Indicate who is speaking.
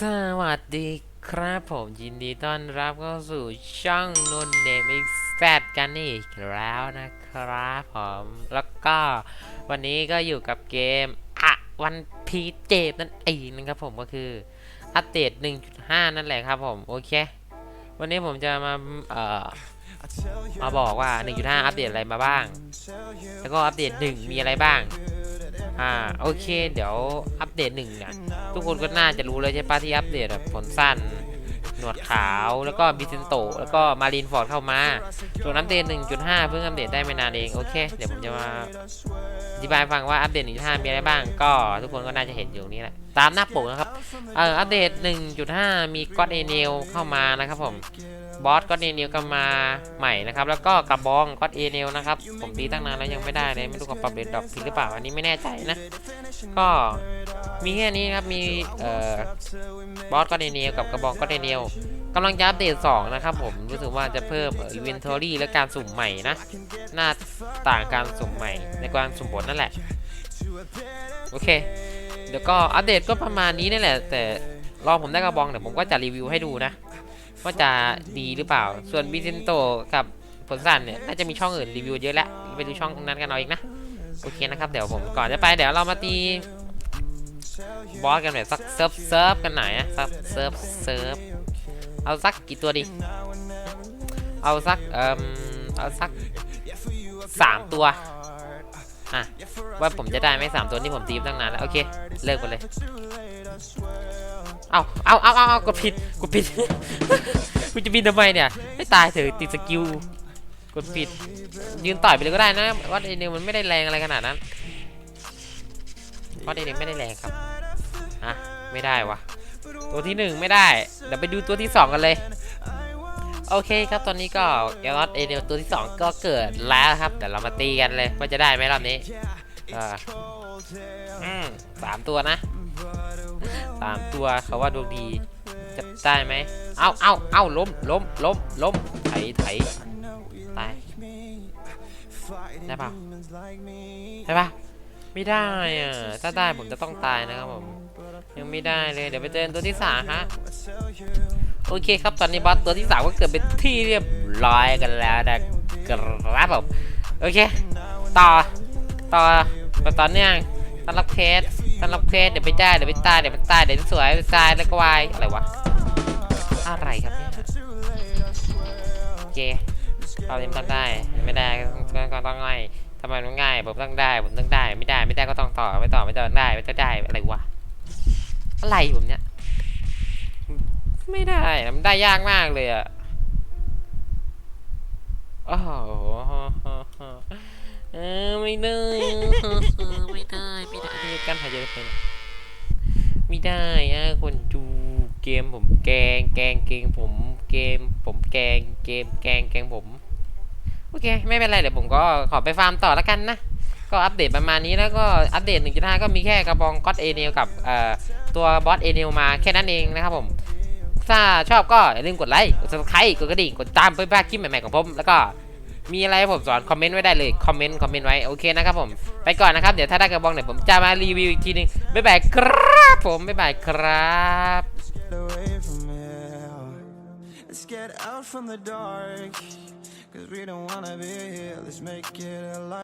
Speaker 1: สวัสดีครับผมยินดีต้อนรับเข้าสู่ช่องนนเนมิกแซดกันอีกแล้วนะครับผม แล้วก็วันนี้ก็อยู่กับเกมอะวันพีเจนั่นเองนะครับผมก็คืออัปเดต 1.5 นั่นแหละครับผม โอเค วันนี้ผมจะมาเอ่อมาบอกว่า 1.5 อัปเดตอะไรมาบ้าง แล้วก็อัปเดต 1 มีอะไรบ้าง อ่าโอเค เดี๋ยวอัปเดตหนึ่งเนี่ยทุกคนก็น่าจะรู้เลยใช่ปะที่อัปเดตแบบผลสั้นหนวดขาวแล้วก็บิเซนโต แล้วก็มารีนฟอร์ดเข้ามาส่วนอัปเดต 1.5 เพิ่งอัปเดตได้ไม่นานเอง โอเค เดี๋ยวผมจะมาอธิบายฟังว่าอัปเดต 1.5 มีอะไรบ้าง ก็ทุกคนก็น่าจะเห็นอยู่นี้แหละ ตามหน้าปกนะครับ เอ่อ อัปเดต 1.5 มีก็อดเอเนลเข้ามานะครับผม บอสก็เอเนลก็มาใหม่นะครับ แล้วก็กระบองก็เอเนลนะครับ ผมตีตั้งนานแล้วยังไม่ได้เลยไม่รู้กับปรับเดตดอกผิดหรือเปล่าอันนี้ไม่แน่ใจนะ ก็มีแค่นี้ครับมีเอ่อบอสก็เอเนลกับกระบองก็เอเนลกำลังจะอัปเดต2นะครับผมรู้สึกว่าจะเพิ่มอินเวนทอรี่และการสุ่มใหม่นะ หน้าต่างการสุ่มใหม่ในการสุ่มผลนั่นแหละ โอเค เดี๋ยวก็อัปเดตก็ประมาณนี้นี่แหละ แต่รอผมได้กระบองเดี๋ยวผมก็จะรีวิวให้ดูนะ ว่าจะดีหรือเปล่า ส่วนบิเซนโตกับผลสันเนี่ยน่าจะมีช่องอื่นรีวิวเยอะแล้วไปดูช่องนั้นกันเอาเองนะ โอเคนะครับ เดี๋ยวผมก่อนจะไปเดี๋ยวเรามาตีบอสกันแบบสักเซิร์ฟเซิร์ฟกันหน่อยนะสักเซิร์ฟเซิร์ฟเอาสักกี่ตัวดี เอาสักเอ่มเอาสักสามตัวอะว่าผมจะได้ไหมสามตัวที่ผมตีมตั้งนานแล้ว โอเค เลิกไปเลย เอาเอาเอาเอาเอากดผิดกดผิดกูจะบินทำไมเนี่ย ไม่ตายเถอะติดสกิลกดผิด ยืนต่อยไปเลยก็ได้นะวัดเอเนลมันไม่ได้แรงอะไรขนาดนั้นวัดเอเนลไม่ได้แรงครับฮะไม่ได้วะตัวที่หนึ่งไม่ได้เดี๋ยวไปดูตัวที่สองกันเลยโอเคครับตอนนี้ก็เอลอสเอเนลตัวที่สองก็เกิดแล้วครับเดี๋ยวเรามาตีกันเลยว่าจะได้ไหมรอบนี้ อ่าอืมสามตัวนะสามตัวเขาว่าดวงดีจะได้ไหมเอาเอาเอาล้มล้มล้มล้มไถไถตายได้ปะได้ปะไม่ได้อะถ้าได้ผมจะต้องตายนะครับผมยังไม่ได้เลยเดี๋ยวไปเจอตัวที่สามฮะโอเคครับตอนนี้บอสตัวที่สามก็เกิดเป็นที่เรียบร้อยกันแล้วนะครับผมโอเค ต่อ ต่อต่อต่อเนื่องต้อนรับเคสต้อนรับเคสเดี๋ยวไปได้เดี๋ยวไปตายเดี๋ยวไปตายเดี๋ยวสวยไปตายแล้วก็วายอะไรวะอะไรครับเนี่ยโอเคเราเล่นต้องได้ไม่ได้ก็ต้องง่ายทำไมมันง่ายผมต้องได้ผมต้องได้ไม่ได้ไม่ได้ก็ต้องต่อไม่ต่อไม่ต่อได้ไม่ต้องได้อะไรวะอะไรผมเนี่ยไม่ได้มันได้ยากมากเลยอะโอ้โห เออไม่ได้ไม่ได้ไม่ได้ไม่กันหายใจเป็นไม่ได้อะคนดูเกมผมแกงแกงเกงผมเกมผมแกงเกมแกงแกงผมโอเคไม่เป็นไรเดี๋ยวผมก็ขอไปฟาร์มต่อแล้วกันนะก็อัปเดตประมาณนี้แล้วก็อัปเดต1.5ก็มีแค่กระบองก็อดเอเนลกับตัวบอสเอเนลมาแค่นั้นเองนะครับผมถ้าชอบก็อย่าลืมกดไลค์กด subscribe กดกระดิ่งกดตามเพื่อพลาดคลิปใหม่ๆของผมแล้วก็ มีอะไรให้ผมสอนคอมเมนต์ไว้ได้เลยคอมเมนต์คอมเมนต์ไว้โอเคนะครับผมไปก่อนนะครับเดี๋ยวถ้าได้กระบองเดี๋ยวผมจะมารีวิวอีกทีนึงบ๊ายบายครับผมบ๊ายบายครับ
Speaker 2: Let's get out from the dark. Cause we don't wanna be here. Let's make it a light.